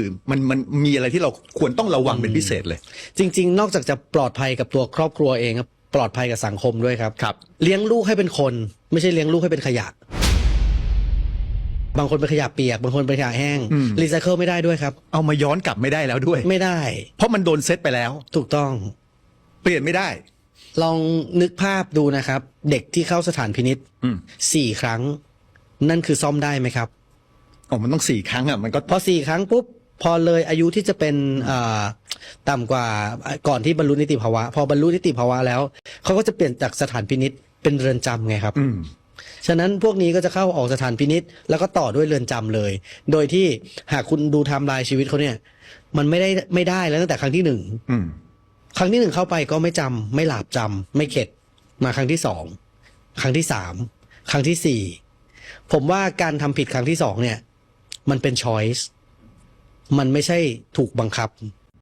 คือมันมันมีอะไรที่เราควรต้องระวังเป็นพิเศษเลย จริง ๆ นอกจากจะปลอดภัยกับตัวครอบครัวเองครับปลอดภัยกับสังคมด้วยครับ ครับ เลี้ยงลูกให้เป็นคน ไม่ใช่เลี้ยงลูกให้เป็นขยะ บางคนเป็นขยะเปียก บางคนเป็นขยะแห้งอืม รีไซเคิลไม่ได้ด้วยครับ เอามาย้อนกลับไม่ได้แล้วด้วย ไม่ได้เพราะมันโดนเซตไปแล้ว ถูกต้อง เปลี่ยนไม่ได้ ลองนึกภาพดูนะครับ เด็กที่เข้าสถานพินิษอืมสี่ครั้ง นั่นคือซ่อมได้ไหมครับ อ๋อมันต้องสี่ครั้งอะมันก็พอสี่ครั้งปุ๊บ พอเลยอายุที่จะเป็นอ่าต่ำกว่าก่อนที่บรรลุนิติภาวะ พอบรรลุนิติภาวะแล้วเขาก็จะเปลี่ยนจากสถานพินิษเป็นเรือนจำไงครับอืมฉะนั้นพวกนี้ก็จะเข้าออกสถานพินิษแล้วก็ต่อด้วยเรือนจำเลย โดยที่หากคุณดูไทม์ไลน์ชีวิตเขาเนี่ย มันไม่ได้ไม่ได้แล้วตั้งแต่ครั้งที่หนึ่งอืมครั้งที่หนึ่งเข้าไปก็ไม่จำไม่หลาบจำไม่เข็ด มาครั้งที่สองครั้งที่สามครั้งที่สี่ผมว่าการทำผิดครั้งที่สองเนี่ย มันเป็นช้อยส์ มันไม่ใช่ถูกบังคับ